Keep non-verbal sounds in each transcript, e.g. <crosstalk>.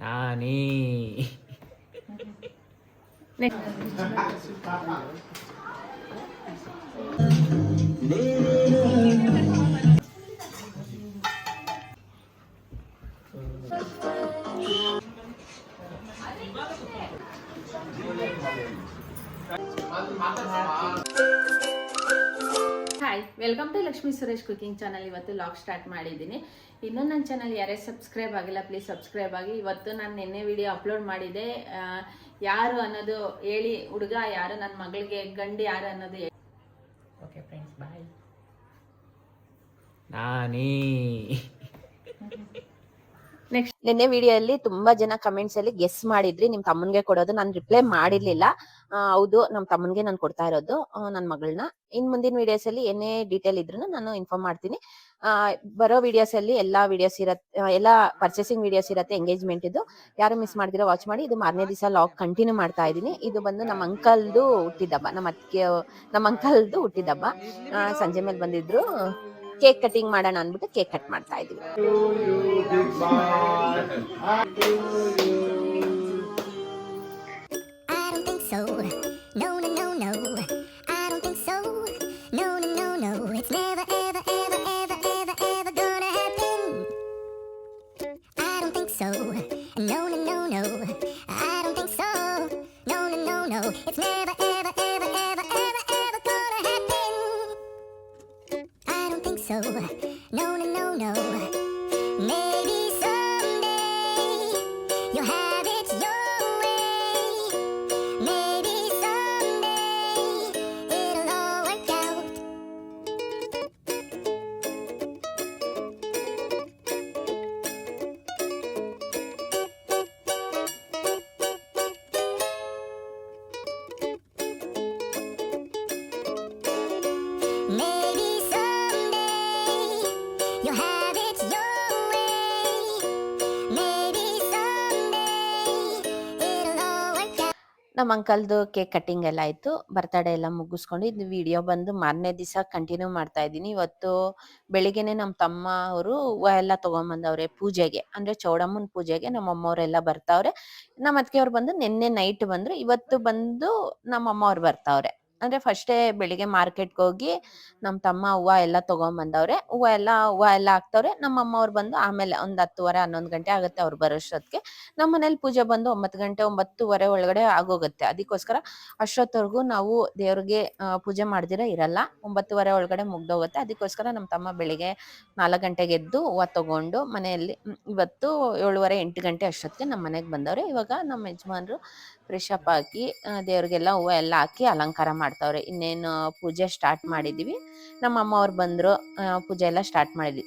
Nani? Next. Welcome to Lakshmi Suresh cooking channel ಇವತ್ತು log start ಮಾಡಿದ್ದೀನಿ. ಇನ್ನೂ ನನ್ನ ಚಾನಲ್ ಯಾರೇ ಸಬ್ಸ್ಕ್ರೈಬ್ ಆಗಿಲ್ಲ ಪ್ಲೀಸ್ ಸಬ್ಸ್ಕ್ರೈಬ್ ಆಗಿ. ಇವತ್ತು ನಾನು ನಿನ್ನೆ ವಿಡಿಯೋ ಅಪ್ಲೋಡ್ ಮಾಡಿದೆ. ಯಾರು ಅನ್ನೋದು ಹೇಳಿ, ಹುಡುಗ ಯಾರು ನನ್ನ ಮಗಳಿಗೆ, ಗಂಡು ಯಾರು ಅನ್ನೋದು ಹೇಳಿ. ಓಕೆ ಫ್ರೆಂಡ್ಸ್ ಬಾಯ್ ನಾನೇ. ನೆಕ್ಸ್ಟ್ ನಿನ್ನೆ ವಿಡಿಯೋಲ್ಲಿ ತುಂಬಾ ಜನ ಕಮೆಂಟ್ಸ್ ಅಲ್ಲಿ ಗೆಸ್ ಮಾಡಿದ್ರಿ, ನಿಮ್ ತಮ್ಮನ್ಗೆ ಕೊಡೋದು ನಾನು ರಿಪ್ಲೈ ಮಾಡಿರ್ಲಿಲ್ಲ. ಹೌದು, ನಮ್ ತಮ್ಮನ್ಗೆ ನಾನು ಕೊಡ್ತಾ ಇರೋದು ನನ್ನ ನನ್ ಮಗಳನ್ನ ಇನ್ ಮುಂದಿನ ವಿಡಿಯೋಸ್ ಅಲ್ಲಿ ಏನೇ ಡೀಟೇಲ್ ಇದ್ರು ನಾನು ಇನ್ಫಾರ್ಮ್ ಮಾಡ್ತೀನಿ. ಬರೋ ವಿಡಿಯೋಸ್ ಅಲ್ಲಿ ಎಲ್ಲಾ ವಿಡಿಯೋಸ್ ಇರತ್ತೆ ಎಲ್ಲಾ ಪರ್ಚೇಸಿಂಗ್ ವಿಡಿಯೋಸ್ ಇರತ್ತೆ ಎಂಗೇಜ್ಮೆಂಟ್ ಇದು. ಯಾರು ಮಿಸ್ ಮಾಡಿದಿರೋ ವಾಚ್ ಮಾಡಿ. ಇದು ಮಾರನೇ ದಿವಸ ಲಾಗ್ ಕಂಟಿನ್ಯೂ ಮಾಡ್ತಾ ಇದೀನಿ ಇದು ಬಂದು ನಮ್ಮ ಅಂಕಲ್ದು ಹುಟ್ಟಿದಬ್ಬ ನಮ್ಮ ಅತ್ತಿಗೆ, ನಮ್ಮ ಅಂಕಲ್ದು ಹುಟ್ಟಿದಬ್ಬ ಸಂಜೆ ಮೇಲೆ ಬಂದಿದ್ರು. ಕೇಕ್ ಕಟಿಂಗ್ ಮಾಡೋಣ ಅಂದ್ಬಿಟ್ಟು ಕೇಕ್ ಕಟ್ ಮಾಡ್ತಾ ಇದೀವಿ ನಮ್ಮ ಅಂಕಲ್ದು ಕೇಕ್ ಕಟಿಂಗ್ ಎಲ್ಲ ಆಯ್ತು. ಬರ್ತಡೇ ಎಲ್ಲ ಮುಗಿಸ್ಕೊಂಡು ಇದು ವಿಡಿಯೋ ಬಂದು ಮಾರನೇ ದಿವಸ ಕಂಟಿನ್ಯೂ ಮಾಡ್ತಾ ಇದ್ದೀನಿ. ಇವತ್ತು ಬೆಳಿಗ್ಗೆನೆ ನಮ್ಮ ತಮ್ಮ ಅವರು ಎಲ್ಲ ತಗೊಂಬಂದವ್ರೆ ಪೂಜೆಗೆ. ಅಂದ್ರೆ ಚೌಡಮ್ಮನ ಪೂಜೆಗೆ ನಮ್ಮ ಅಮ್ಮವರೆಲ್ಲ ಬರ್ತಾವ್ರೆ. ನಮ್ಮ ಅತ್ತಿಗೆ ಅವ್ರು ಬಂದು ನಿನ್ನೆ ನೈಟ್ ಬಂದ್ರು. ಇವತ್ತು ಬಂದು ನಮ್ಮ ಅಮ್ಮ ಅವ್ರು ಬರ್ತಾವ್ರೆ. ಅಂದ್ರೆ ಫಸ್ಟೇ ಬೆಳಿಗ್ಗೆ ಮಾರ್ಕೆಟ್ಗೆ ಹೋಗಿ ನಮ್ಮ ತಮ್ಮ ಹೂವ ಎಲ್ಲ ತಗೊಂಬಂದವ್ರೆ ಹೂವ ಎಲ್ಲ ಹೂವ ಎಲ್ಲ ಹಾಕ್ತವ್ರೆ. ನಮ್ಮ ಅಮ್ಮ ಅವ್ರು ಬಂದು ಆಮೇಲೆ ಒಂದ್ ಹತ್ತುವರೆ, ಹನ್ನೊಂದು ಗಂಟೆ ಆಗುತ್ತೆ ಅವ್ರು ಬರೋಷ್ಟೊತ್ತಿಗೆ ನಮ್ಮ ಮನೇಲಿ ಪೂಜೆ ಬಂದು ಒಂಬತ್ತು ಗಂಟೆ, ಒಂಬತ್ತುವರೆ ಒಳಗಡೆ ಆಗೋಗುತ್ತೆ. ಅದಕ್ಕೋಸ್ಕರ ಅಷ್ಟೊತ್ತವರೆಗೂ ನಾವು ದೇವ್ರಿಗೆ ಪೂಜೆ ಮಾಡ್ದಿರ ಇರಲ್ಲ. ಒಂಬತ್ತುವರೆ ಒಳಗಡೆ ಮುಗ್ದೋಗುತ್ತೆ. ಅದಕ್ಕೋಸ್ಕರ ನಮ್ಮ ತಮ್ಮ ಬೆಳಿಗ್ಗೆ ನಾಲ್ಕು ಗಂಟೆಗೆ ಎದ್ದು ಹೂವ ತಗೊಂಡು ಮನೆಯಲ್ಲಿ ಇವತ್ತು ಏಳುವರೆ ಎಂಟು ಗಂಟೆ ಅಷ್ಟೊತ್ತಿಗೆ ನಮ್ಮ ಮನೆಗೆ ಬಂದವ್ರೆ. ಇವಾಗ ನಮ್ಮ ಯಜಮಾನ್ರು ಫ್ರೆಶ್ ಅಪ್ ಹಾಕಿ ದೇವ್ರಿಗೆಲ್ಲ ಹೂವ ಎಲ್ಲ ಹಾಕಿ ಅಲಂಕಾರ ಮಾಡ್ತಾವ್ರೆ. ಇನ್ನೇನು ಪೂಜೆ ಸ್ಟಾರ್ಟ್ ಮಾಡಿದೀವಿ. ನಮ್ಮ ಅಮ್ಮ ಅವ್ರು ಬಂದ್ರು ಪೂಜೆ ಎಲ್ಲ ಸ್ಟಾರ್ಟ್ ಮಾಡಿದ್ವಿ.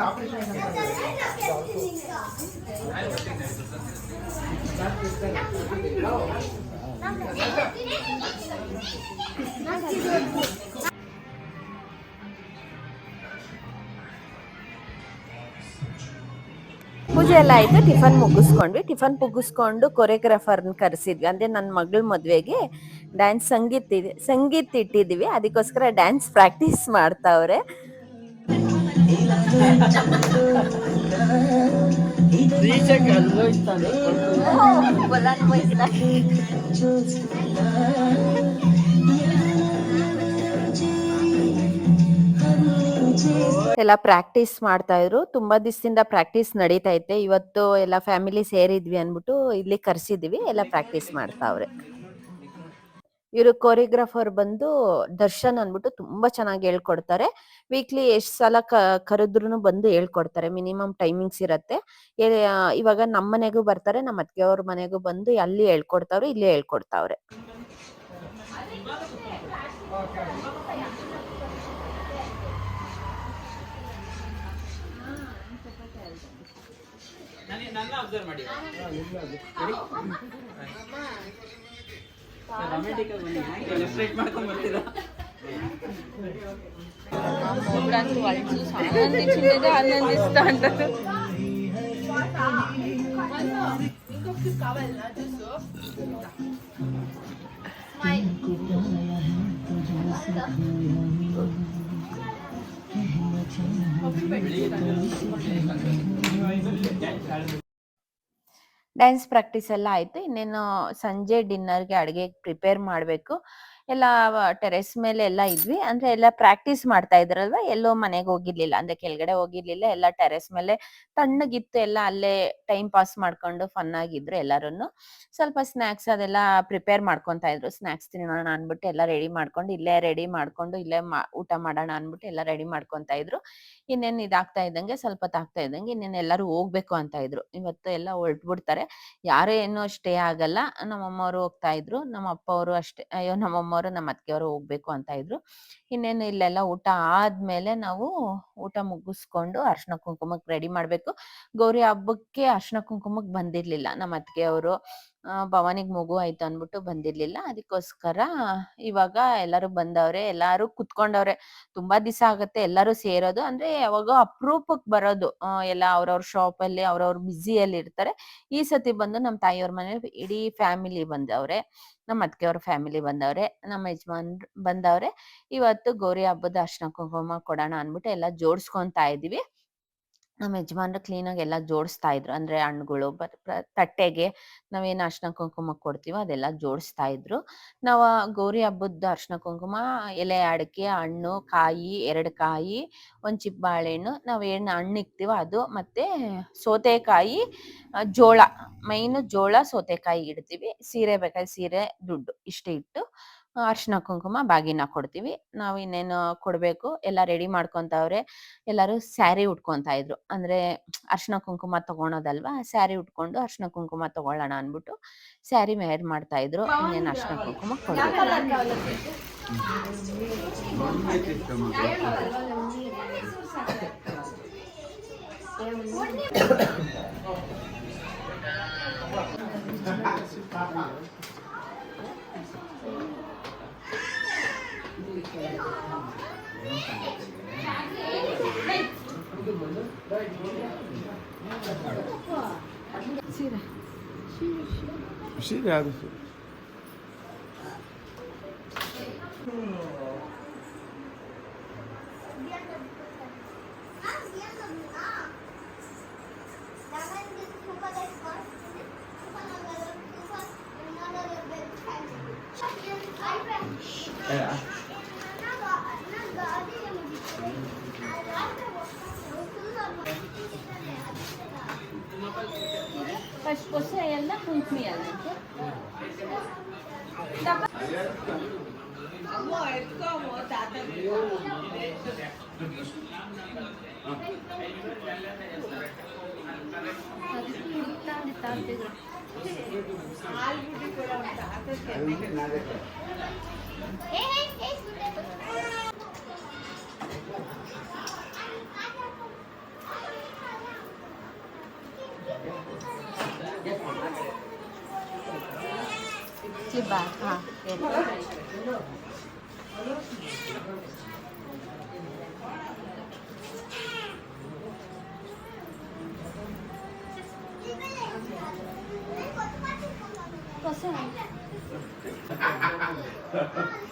ఆపరేషన్ ಪೂಜೆ ಎಲ್ಲ ಆಯ್ತು, ಟಿಫನ್ ಮುಗಿಸ್ಕೊಂಡ್ವಿ. ಟಿಫನ್ ಮುಗಿಸ್ಕೊಂಡು ಕೊರಿಯೋಗ್ರಾಫರ್ನ ಕರೆಸಿದ್ವಿ. ಅಂದ್ರೆ ನನ್ನ ಮಗಳ ಮದುವೆಗೆ ಡ್ಯಾನ್ಸ್ ಸಂಗೀತ ಇದೆ, ಸಂಗೀತ ಇಟ್ಟಿದ್ವಿ ಅದಕ್ಕೋಸ್ಕರ ಡ್ಯಾನ್ಸ್ ಪ್ರಾಕ್ಟೀಸ್ ಮಾಡ್ತಾವ್ರೆ. ಎಲ್ಲ ಪ್ರಾಕ್ಟೀಸ್ ಮಾಡ್ತಾ ಇದ್ರು. ತುಂಬಾ ದಿವಸದಿಂದ ಪ್ರಾಕ್ಟೀಸ್ ನಡೀತಾ ಐತೆ ಇವತ್ತು ಎಲ್ಲ ಫ್ಯಾಮಿಲಿ ಸೇರಿದ್ವಿ ಅನ್ಬಿಟ್ಟು ಇಲ್ಲಿ ಕರ್ಸಿದ್ವಿ. ಎಲ್ಲ ಪ್ರಾಕ್ಟೀಸ್ ಮಾಡ್ತಾವ್ರೆ. ಇವರು ಕೋರಿಯೋಗ್ರಾಫರ್ ಬಂದು ದರ್ಶನ್ ಅಂದ್ಬಿಟ್ಟು ತುಂಬಾ ಚೆನ್ನಾಗಿ ಹೇಳ್ಕೊಡ್ತಾರೆ. ವೀಕ್ಲಿ ಎಷ್ಟ್ ಸಲ ಕರೆದ್ರು ಬಂದು ಹೇಳ್ಕೊಡ್ತಾರೆ. ಮಿನಿಮಮ್ ಟೈಮಿಂಗ್ಸ್ ಇರತ್ತೆ. ಇವಾಗ ನಮ್ಮ ಮನೆಗೂ ಬರ್ತಾರೆ ನಮ್ಮ ಅತ್ತಿಗೆ ಅವ್ರ ಮನೆಗೂ ಬಂದು ಅಲ್ಲಿ ಹೇಳ್ಕೊಡ್ತಾವ್ರೆ ಇಲ್ಲೇ ಹೇಳ್ಕೊಡ್ತಾವ್ರೆ. ಮಾಡಿ Gracias. ಡ್ಯಾನ್ಸ್ ಪ್ರಾಕ್ಟೀಸ್ ಎಲ್ಲ ಆಯ್ತು. ಇನ್ನೇನು ಸಂಜೆ ಡಿನ್ನರ್ಗೆ ಅಡುಗೆ ಪ್ರಿಪೇರ್ ಮಾಡಬೇಕು. ಎಲ್ಲ ಟೆರೆಸ್ ಮೇಲೆ ಎಲ್ಲ ಇದ್ವಿ. ಅಂದ್ರೆ ಎಲ್ಲ ಪ್ರಾಕ್ಟೀಸ್ ಮಾಡ್ತಾ ಇದ್ರಲ್ವಾ? ಎಲ್ಲೋ ಮನೆಗೆ ಹೋಗಿರ್ಲಿಲ್ಲ. ಅಂದ್ರೆ ಕೆಳಗಡೆ ಹೋಗಿರ್ಲಿಲ್ಲ. ಎಲ್ಲ ಟೆರೆಸ್ ಮೇಲೆ ತಣ್ಣಗಿತ್ತು. ಎಲ್ಲ ಅಲ್ಲೇ ಟೈಮ್ ಪಾಸ್ ಮಾಡ್ಕೊಂಡು ಫನ್ ಆಗಿದ್ರು ಎಲ್ಲಾರು ಸ್ವಲ್ಪ ಸ್ನಾಕ್ಸ್ ಅದೆಲ್ಲ ಪ್ರಿಪೇರ್ ಮಾಡ್ಕೊತ ಇದ್ರು. ಸ್ನಾಕ್ಸ್ ತಿನ್ನೋಣ ಅನ್ಬಿಟ್ಟು ಎಲ್ಲ ರೆಡಿ ಮಾಡ್ಕೊಂಡು ಇಲ್ಲೇ ರೆಡಿ ಮಾಡ್ಕೊಂಡು ಇಲ್ಲೇ ಊಟ ಮಾಡೋಣ ಅನ್ಬಿಟ್ಟು ಎಲ್ಲ ರೆಡಿ ಮಾಡ್ಕೊಂತಾ ಇದ್ರು. ಇನ್ನೇನ್ ಇದಾಗ್ತಾ ಇದ್ದಂಗೆ ಸ್ವಲ್ಪ ತಾಗ್ತಾ ಇದ್ದಂಗೆ ಇನ್ನೇನ್ ಎಲ್ಲರೂ ಹೋಗ್ಬೇಕು ಅಂತ ಇದ್ರು. ಇವತ್ತು ಎಲ್ಲ ಹೊರಟ್ಬಿಡ್ತಾರೆ. ಯಾರೇ ಏನು ಸ್ಟೇ ಆಗಲ್ಲ. ನಮ್ಮಮ್ಮವರು ಹೋಗ್ತಾ ಇದ್ರು. ನಮ್ಮ ಅಪ್ಪ ಅವರು ಅಷ್ಟೇ. ಅಯ್ಯೋ ನಮ್ಮಮ್ಮವರು ನಮ್ಮ ಅತ್ತಿಗೆಯವರು ಹೋಗ್ಬೇಕು ಅಂತ ಇದ್ರು. ಇನ್ನೇನು ಇಲ್ಲೆಲ್ಲ ಊಟ ಆದ್ಮೇಲೆ ನಾವು ಊಟ ಮುಗಿಸ್ಕೊಂಡು ಅರ್ಶನ ಕುಂಕುಮಕ್ಕೆ ರೆಡಿ ಮಾಡ್ಬೇಕು. ಗೌರಿ ಹಬ್ಬಕ್ಕೆ ಅರ್ಶನ ಕುಂಕುಮಕ್ಕೆ ಬಂದಿರ್ಲಿಲ್ಲ. ನಮ್ಮ ಅತ್ತಿಗೆಯವರು ಭವಾನಿಗ್ ಮಗು ಆಯ್ತು ಅನ್ಬಿಟ್ಟು ಬಂದಿರ್ಲಿಲ್ಲ. ಅದಕ್ಕೋಸ್ಕರ ಇವಾಗ ಎಲ್ಲರೂ ಬಂದವ್ರೆ, ಎಲ್ಲಾರು ಕುತ್ಕೊಂಡವ್ರೆ. ತುಂಬಾ ದಿವಸ ಆಗತ್ತೆ ಎಲ್ಲರೂ ಸೇರೋದು. ಅಂದ್ರೆ ಯಾವಾಗ ಅಪರೂಪಕ್ಕೆ ಬರೋದು. ಎಲ್ಲ ಅವ್ರವ್ರ ಶಾಪ್ ಅಲ್ಲಿ ಅವ್ರವ್ರ ಬ್ಯುಸಿಯಲ್ಲಿ ಇರ್ತಾರೆ. ಈ ಸತಿ ಬಂದು ನಮ್ಮ ತಾಯಿಯವ್ರ ಮನೆ ಇಡೀ ಫ್ಯಾಮಿಲಿ ಬಂದವ್ರೆ. ನಮ್ಮ ಅತ್ತಿಗೆಯವ್ರ ಫ್ಯಾಮಿಲಿ ಬಂದವ್ರೆ. ನಮ್ಮ ಯಜಮಾನ್ ಬಂದವ್ರೆ. ಇವತ್ತು ಗೌರಿ ಹಬ್ಬದ ಅರ್ಶನ ಕುಂಕುಮ ಕೊಡೋಣ ಅನ್ಬಿಟ್ಟು ಎಲ್ಲ ಜೋಡಿಸ್ಕೊಂತ ಇದೀವಿ ನಮ್ಮ ಯಜಮಾನ್ರು ಕ್ಲೀನಾಗಿ ಎಲ್ಲ ಜೋಡಿಸ್ತಾ ಇದ್ರು. ಅಂದ್ರೆ ಹಣ್ಣುಗಳು ತಟ್ಟೆಗೆ ನಾವೇನ್ ಅರ್ಶಿನ ಕುಂಕುಮ ಕೊಡ್ತೀವೋ ಅದೆಲ್ಲ ಜೋಡಿಸ್ತಾ ಇದ್ರು. ನಾವು ಗೌರಿ ಹಬ್ಬದ ಅರ್ಶಿನ ಕುಂಕುಮ, ಎಲೆ ಅಡಿಕೆ, ಹಣ್ಣು, ಕಾಯಿ, ಎರಡು ಕಾಯಿ, ಒಂದ್ ಚಿಪ್ ಬಾಳೆಹಣ್ಣು, ನಾವ್ ಏನ್ ಹಣ್ಣು ಇಕ್ತೀವೋ ಅದು, ಮತ್ತೆ ಸೌತೆಕಾಯಿ ಜೋಳ, ಮೈನ್ ಜೋಳ, ಸೌತೆಕಾಯಿ ಇಡ್ತೀವಿ. ಸೀರೆ ಬೇಕಾದ್ರೆ ಸೀರೆ, ದುಡ್ಡು ಇಷ್ಟೇ ಇಟ್ಟು ಅರ್ಶಿನ ಕುಂಕುಮ, ಬಾಗಿನ ಕೊಡ್ತೀವಿ. ನಾವು ಇನ್ನೇನು ಕೊಡ್ಬೇಕು? ಎಲ್ಲ ರೆಡಿ ಮಾಡ್ಕೊಂತವ್ರೆ. ಎಲ್ಲರೂ ಸ್ಯಾರಿ ಉಟ್ಕೊಂತಾ ಇದ್ರು. ಅಂದ್ರೆ ಅರ್ಶಿನ ಕುಂಕುಮ ತಗೊಳೋದಲ್ವಾ? ಸ್ಯಾರಿ ಉಟ್ಕೊಂಡು ಅರ್ಶಿನ ಕುಂಕುಮ ತಗೊಳ್ಳೋಣ ಅನ್ಬಿಟ್ಟು ಸ್ಯಾರಿ ಮೇರ್ ಮಾಡ್ತಾ ಇದ್ರು. ಇನ್ನೇನು ಅರ್ಶಿನ ಕುಂಕುಮ ಕೊಡ್ಬೇಕು. Sire. Şiir. Şiir abi. కుంకుమియాలంటే అమ్మో ఎత్తుకోమో తాత అది తాత ఆల్బుడి కూడా ఉంటా తాత Kliba. Ah, é. okay. <laughs>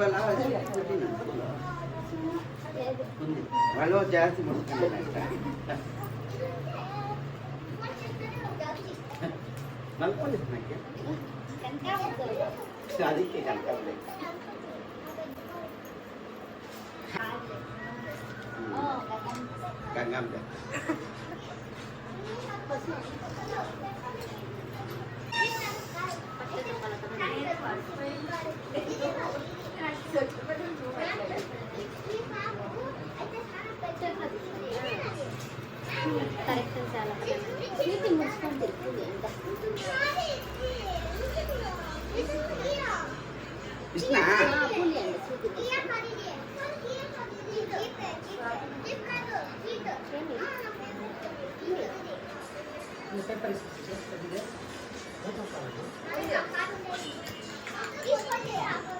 Kalau jadi mau kan. Malu aja sih mau kan. Malu aja. Sadik kita deh. Ini apa ini? Ini apa ini? Ini ini? Ini?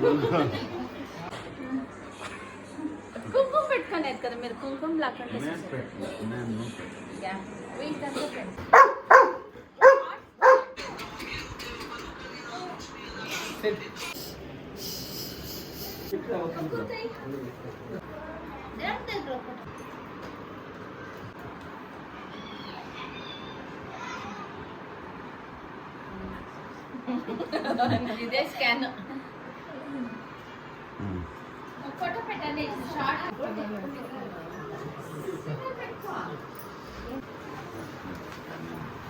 ఆడబెట్టినాను కుంకుమ పెట్టుకోలేదు కదా మీరు కుంకుమ లేకుండా యా వీటంతా పెట్టు ఇదే స్కాన్ Thank you.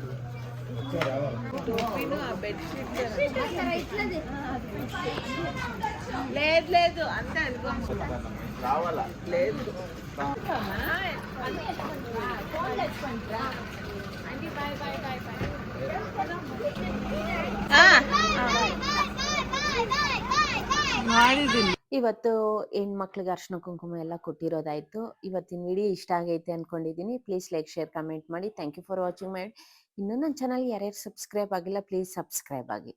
లేదు లేదు అంతే అనుకో ಮಾಡಿದ್ದೀನಿ ಇವತ್ತು ಹೆಣ್ಮಕ್ಳಿಗೆ ಅರ್ಶಿನ ಕುಂಕುಮ ಎಲ್ಲ ಕೊಟ್ಟಿರೋದಾಯ್ತು. ಇವತ್ತಿನ ವಿಡಿಯೋ ಇಷ್ಟ ಆಗೈತೆ ಅನ್ಕೊಂಡಿದೀನಿ. ಪ್ಲೀಸ್ ಲೈಕ್ ಶೇರ್ ಕಮೆಂಟ್ ಮಾಡಿ. Thank you for watching mind ಇನ್ನೂ ನನ್ನ ಚಾನಲ್ ಯಾರ್ಯಾರು ಸಬ್ಸ್ಕ್ರೈಬ್ ಆಗಿಲ್ಲ ಪ್ಲೀಸ್ ಸಬ್ಸ್ಕ್ರೈಬ್ ಆಗಿ.